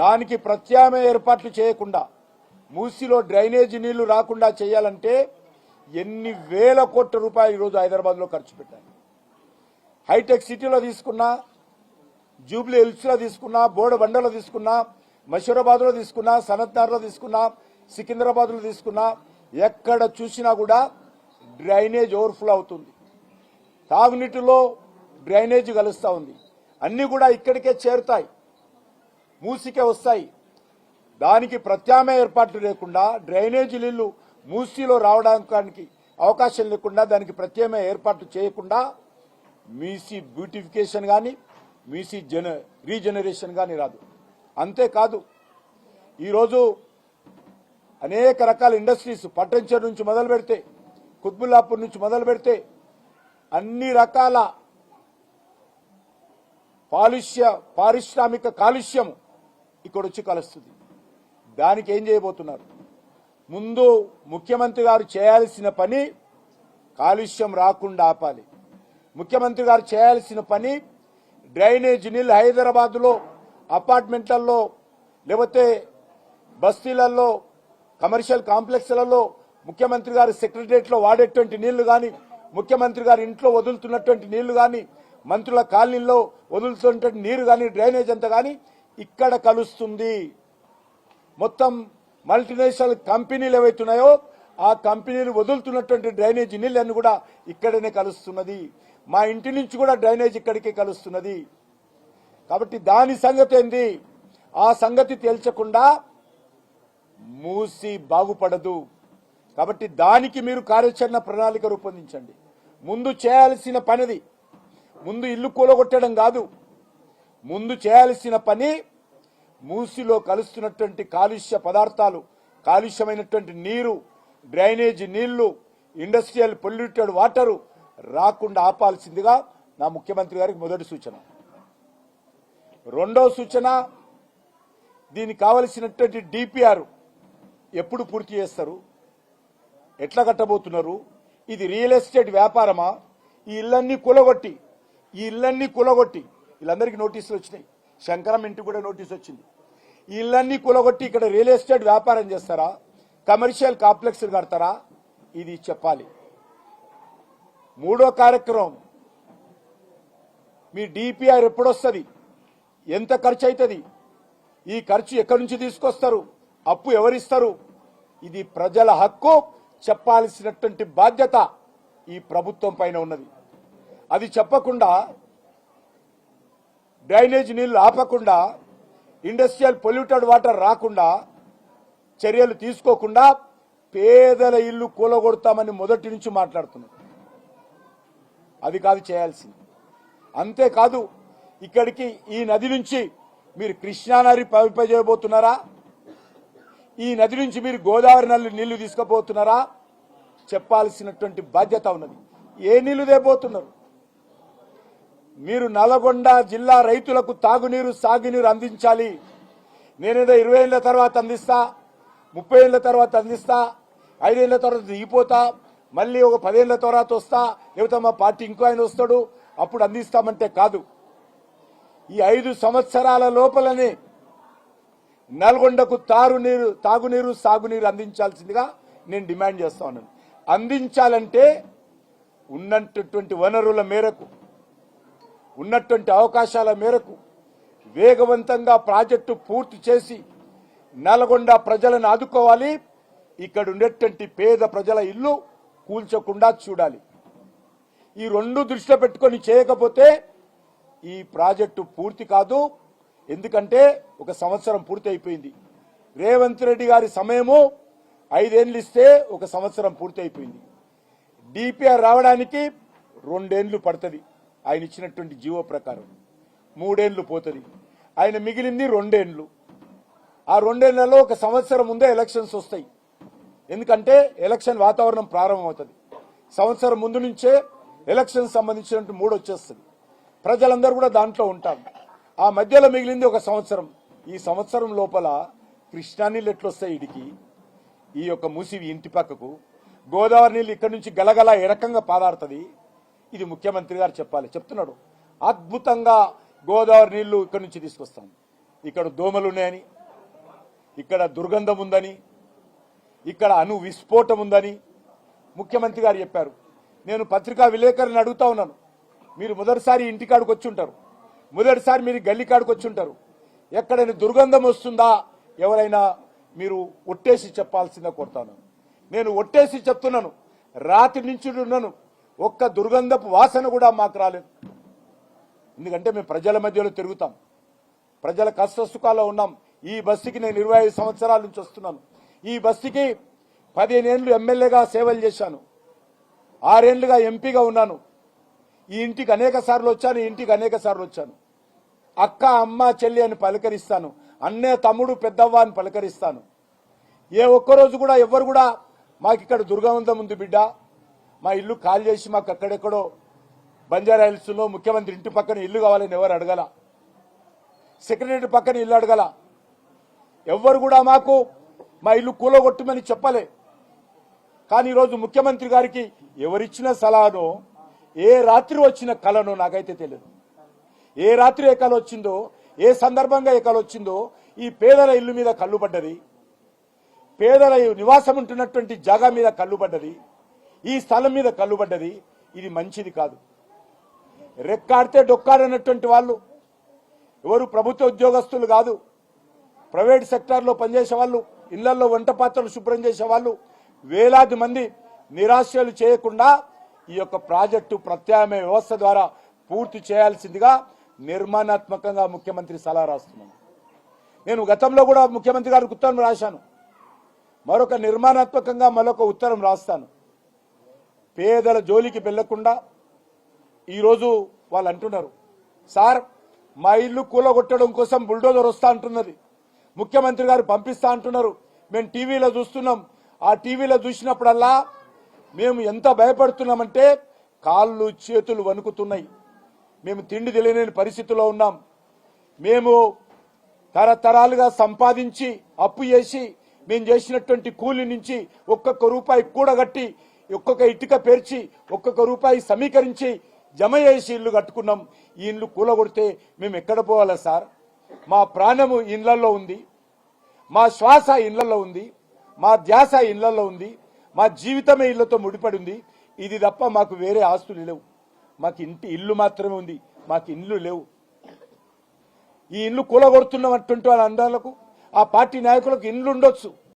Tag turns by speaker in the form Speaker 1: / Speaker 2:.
Speaker 1: దానికి ప్రత్యామ్నాయ ఏర్పాట్లు చేయకుండా మూసిలో డ్రైనేజీ నీళ్ళు రాకుండా చేయాలంటే ఎన్ని వేల కోట్ల రూపాయలు ఈరోజు హైదరాబాద్లో ఖర్చు పెట్టారు హైటెక్ సిటీలో తీసుకున్నా జూబ్లీ హిల్స్లో తీసుకున్నా బోడబండలో తీసుకున్నా మషూరాబాద్లో తీసుకున్నా సనత్నార్లో తీసుకున్నా సికింద్రాబాద్లో తీసుకున్నా ఎక్కడ చూసినా కూడా డ్రైనేజ్ ఓవర్ఫ్లో అవుతుంది. తాగునీటిలో డ్రైనేజ్ కలుస్తూ ఉంది. అన్నీ కూడా ఇక్కడికే చేరుతాయి. మూసికే వస్తాయి. దానికి ప్రత్యామ్నాయ ఏర్పాట్లు లేకుండా డ్రైనేజీ నీళ్ళు మూసీలో రావడానికి అవకాశం లేకుండా దానికి ప్రత్యామ్నాయ ఏర్పాట్లు చేయకుండా మీసీ బ్యూటిఫికేషన్ కానీ మీసీ జన రీజనరేషన్ కానీ రాదు. అంతేకాదు ఈరోజు అనేక రకాల ఇండస్ట్రీస్ పట్టంచెరు నుంచి మొదలు పెడితే కుత్బుల్లాపూర్ నుంచి మొదలు పెడితే అన్ని రకాల పాలుష్య పారిశ్రామిక కాలుష్యం ఇక్కడ వచ్చి కలుస్తుంది. దానికి ఏం చేయబోతున్నారు? ముందు ముఖ్యమంత్రి గారు చేయాల్సిన పని కాలుష్యం రాకుండా ఆపాలి. ముఖ్యమంత్రి గారు చేయాల్సిన పని డ్రైనేజ్ నీళ్ళు హైదరాబాద్లో అపార్ట్మెంట్లలో లేకపోతే బస్తీలలో కమర్షియల్ కాంప్లెక్స్లలో ముఖ్యమంత్రి గారు సెక్రటరియట్లో వాడేటువంటి నీళ్ళు కానీ ముఖ్యమంత్రి గారి ఇంట్లో వదులుతున్నటువంటి నీళ్ళు కానీ మంత్రుల కాలనీల్లో వదులుతున్నటువంటి నీరు కానీ డ్రైనేజ్ అంతా కానీ ఇక్కడ కలుస్తుంది. మొత్తం మల్టీనేషనల్ కంపెనీలు ఏవైతున్నాయో ఆ కంపెనీలు వదులుతున్నటువంటి డ్రైనేజీ నీళ్ళన్ని కూడా ఇక్కడనే కలుస్తున్నది. మా ఇంటి నుంచి కూడా డ్రైనేజ్ ఇక్కడికే కలుస్తున్నది. కాబట్టి దాని సంగతి ఏంది? ఆ సంగతి తేల్చకుండా మూసి బాగుపడదు. కాబట్టి దానికి మీరు కార్యాచరణ ప్రణాళిక రూపొందించండి. ముందు చేయాల్సిన పనిది. ముందు ఇల్లు కూలగొట్టడం కాదు. ముందు చేయాల్సిన పని మూసిలో కలుస్తున్నటువంటి కాలుష్య పదార్థాలు కాలుష్యమైనటువంటి నీరు డ్రైనేజీ నీళ్ళు ఇండస్ట్రియల్ పొల్యూటెడ్ వాటరు రాకుండా ఆపాల్సిందిగా నా ముఖ్యమంత్రి గారికి మొదటి సూచన. రెండో సూచన దీనికి కావలసినటువంటి డిపిఆర్ ఎప్పుడు పూర్తి చేస్తారు? ఎట్లా కట్టబోతున్నారు? ఇది రియల్ ఎస్టేట్ వ్యాపారమా? ఈ ఇళ్ళన్నీ కూలగొట్టి ఈ ఇళ్ళన్నీ కూలగొట్టి వీళ్ళందరికీ నోటీసులు వచ్చినాయి. శంకరం ఇంటికి కూడా నోటీస్ వచ్చింది. వీళ్ళన్నీ ఇళ్ళన్నీ కూలగొట్టి ఇక్కడ రియల్ ఎస్టేట్ వ్యాపారం చేస్తారా? కమర్షియల్ కాంప్లెక్స్ కడతారా? ఇది చెప్పాలి. మూడో కార్యక్రమం. మీ డిపిఆర్ ఎప్పుడొస్తుంది? ఎంత ఖర్చు అవుతుంది ఈ ఖర్చు ఎక్కడి నుంచి తీసుకొస్తారు? అప్పు ఎవరిస్తారు? ఇది ప్రజల హక్కు చెప్పాల్సినటువంటి బాధ్యత ఈ ప్రభుత్వం పైన ఉన్నది. అది చెప్పకుండా డ్రైనేజ్ నీళ్ళు ఆపకుండా ఇండస్ట్రియల్ పొల్యూటెడ్ వాటర్ రాకుండా చర్యలు తీసుకోకుండా పేదల ఇల్లు కూలగొడతామని మొదటి నుంచి మాట్లాడుతున్నారు అది కాదు చేయాల్సింది. అంతేకాదు ఇక్కడికి ఈ నది నుంచి మీరు కృష్ణానది ప్రవహింపజేయబోతున్నారా? ఈ నది నుంచి మీరు గోదావరి నల్లి నీళ్ళు తీసుకుపోతున్నారా? చెప్పాల్సినటువంటి బాధ్యత ఉన్నది. ఏ నీళ్ళు తేబోతున్నారు? మీరు నల్గొండ జిల్లా రైతులకు తాగునీరు సాగునీరు అందించాలి. నేనేదో ఇరవై ఏళ్ళ తర్వాత అందిస్తా ముప్పై ఏళ్ళ తర్వాత అందిస్తా ఐదేళ్ళ తర్వాత దిగిపోతా మళ్ళీ ఒక పదేళ్ళ తర్వాత వస్తా లేకపోతే మా పార్టీ ఇంకో ఆయన వస్తాడు అప్పుడు అందిస్తామంటే కాదు. ఈ ఐదు సంవత్సరాల లోపలనే నల్గొండకు తారునీరు తాగునీరు సాగునీరు అందించాల్సిందిగా నేను డిమాండ్ చేస్తా ఉన్నాను. అందించాలంటే ఉన్నటువంటి వనరుల మేరకు ఉన్నటువంటి అవకాశాల మేరకు వేగవంతంగా ప్రాజెక్టు పూర్తి చేసి నల్గొండ ప్రజలను ఆదుకోవాలి. ఇక్కడ ఉండేటువంటి పేద ప్రజల ఇల్లు కూల్చకుండా చూడాలి. ఈ రెండు దృష్టిలో పెట్టుకొని చేయకపోతే ఈ ప్రాజెక్టు పూర్తి కాదు. ఎందుకంటే ఒక సంవత్సరం పూర్తి అయిపోయింది రేవంత్ రెడ్డి గారి సమయము ఐదేళ్ళు ఇస్తే ఒక సంవత్సరం పూర్తి అయిపోయింది డిపిఆర్ రావడానికి రెండేళ్ళు పడుతుంది. ఆయన ఇచ్చినటువంటి జీవో ప్రకారం మూడేళ్ళు పోతుంది. ఆయన మిగిలింది రెండేండ్లు ఆ రెండేళ్ళలో ఒక సంవత్సరం ముందే ఎలక్షన్స్ వస్తాయి. ఎందుకంటే ఎలక్షన్ వాతావరణం ప్రారంభమవుతుంది. సంవత్సరం ముందు నుంచే ఎలక్షన్ సంబంధించినటువంటి మూడు వచ్చేస్తుంది. ప్రజలందరూ కూడా దాంట్లో ఉంటారు. ఆ మధ్యలో మిగిలింది ఒక సంవత్సరం. ఈ సంవత్సరం లోపల కృష్ణా నీళ్ళు ఎట్లొస్తాయి ఇడికి? ఈ యొక్క మూసివి ఇంటి పక్కకు. గోదావరి నీళ్ళు ఇక్కడి నుంచి గలగల ఏ రకంగా పాదాడుతుంది ఇది ముఖ్యమంత్రి గారు చెప్పాలి. చెప్తున్నాడు. అద్భుతంగా గోదావరి నీళ్ళు ఇక్కడి నుంచి తీసుకొస్తాం. ఇక్కడ దోమలు ఉన్నాయని ఇక్కడ దుర్గంధం ఉందని ఇక్కడ అణు విస్ఫోటం ఉందని ముఖ్యమంత్రి గారు చెప్పారు. నేను పత్రికా విలేకరులను అడుగుతా ఉన్నాను. మీరు మొదటిసారి ఇంటికాడికి వచ్చి ఉంటారు. మొదటిసారి మీరు గల్లికాడికి వచ్చి ఉంటారు. ఎక్కడైనా దుర్గంధం వస్తుందా? ఎవరైనా మీరు ఒట్టేసి చెప్పాల్సిందే కోరుతాను. నేను ఒట్టేసి చెప్తున్నాను. రాత్రి నుంచి ఉన్నాను. ఒక్క దుర్గంధపు వాసన కూడా మాకు రాలేదు. ఎందుకంటే మేము ప్రజల మధ్యలో తిరుగుతాం. ప్రజల కష్టసుఖాల్లో ఉన్నాం. ఈ బస్సుకి నేను ఇరవై ఐదు సంవత్సరాల నుంచి వస్తున్నాను. ఈ బస్సుకి పదిహేనేళ్ళు ఎమ్మెల్యేగా సేవలు చేశాను. ఆరేళ్ళుగా ఎంపీగా ఉన్నాను. ఈ ఇంటికి అనేక సార్లు వచ్చాను ఈ ఇంటికి అనేక సార్లు వచ్చాను. అక్క అమ్మ చెల్లి అని పలకరిస్తాను. అన్నే తమ్ముడు పెద్దవ్వ అని పలకరిస్తాను. ఏ ఒక్కరోజు కూడా ఎవ్వరు కూడా మాకు ఇక్కడ దుర్గవంతం ఉంది బిడ్డ. మా ఇల్లు ఖాళీ చేసి మాకు అక్కడెక్కడో బంజారా హిల్స్లో ముఖ్యమంత్రి ఇంటి పక్కన ఇల్లు కావాలని ఎవరు అడగల? సెక్రటరీ పక్కన ఇల్లు అడగల? ఎవ్వరు కూడా మాకు మా ఇల్లు కూలగొట్టమని చెప్పలే. కానీ ఈరోజు ముఖ్యమంత్రి గారికి ఎవరిచ్చిన సలహాను ఏ రాత్రి వచ్చిన కళనో నాకైతే తెలియదు. ఏ రాత్రి ఏ కళ వచ్చిందో ఏ సందర్భంగా ఏ కళ వచ్చిందో ఈ పేదల ఇల్లు మీద కళ్ళు పడ్డది. పేదల నివాసం ఉంటున్నటువంటి జాగా మీద కళ్ళు పడ్డది. ఈ స్థలం మీద కళ్ళుబడ్డది ఇది మంచిది కాదు. రెక్కాడితే డొక్కాడనటువంటి వాళ్ళు ఎవరు ప్రభుత్వ ఉద్యోగస్తులు కాదు. ప్రైవేట్ సెక్టార్లో పనిచేసే వాళ్ళు ఇళ్ళలో వంట పాత్రలు శుభ్రం చేసే వాళ్ళు వేలాది మంది నిరాశలు చేయకుండా ఈ యొక్క ప్రాజెక్టు ప్రత్యామ్నాయ వ్యవస్థ ద్వారా పూర్తి చేయాల్సిందిగా నిర్మాణాత్మకంగా ముఖ్యమంత్రి సలహా రాస్తున్నాను. నేను గతంలో కూడా ముఖ్యమంత్రి గారికి ఉత్తరం రాశాను. మరొక నిర్మాణాత్మకంగా మరొక ఉత్తరం రాస్తాను. పేదల జోలికి వెళ్ళకుండా ఈరోజు వాళ్ళు అంటున్నారు. సార్ మా ఇల్లు కూలగొట్టడం కోసం బుల్డోజర్ వస్తా అంటున్నది. ముఖ్యమంత్రి గారు పంపిస్తా అంటున్నారు. మేము టీవీలో చూస్తున్నాం. ఆ టీవీలో చూసినప్పుడల్లా మేము ఎంత భయపడుతున్నామంటే కాళ్ళు చేతులు వణుకుతున్నాయి. మేము తిండి తెలియని పరిస్థితిలో ఉన్నాం. మేము తరతరాలుగా సంపాదించి అప్పు చేసి మేము చేసినటువంటి కూలి నుంచి ఒక్కొక్క రూపాయి కూడగట్టి ఒక్కొక్క ఇటుక పేర్చి ఒక్కొక్క రూపాయి సమీకరించి జమ చేసి ఇల్లు కట్టుకున్నాం. ఈ ఇల్లు కూలగొడితే మేము ఎక్కడ పోవాలా సార్? మా ప్రాణము ఇండ్లలో ఉంది. మా శ్వాస ఇళ్ళలో ఉంది. మా ధ్యాస ఇండ్లల్లో ఉంది. మా జీవితమే ఇళ్ళతో ముడిపడి ఉంది. ఇది తప్ప మాకు వేరే ఆస్తులు లేవు. మాకు ఇంటి ఇల్లు మాత్రమే ఉంది. మాకు ఇల్లు లేవు. ఈ ఇల్లు కూలగొడుతున్నటువంటి వాళ్ళ అందరికి ఆ పార్టీ నాయకులకు ఇండ్లు ఉండొచ్చు.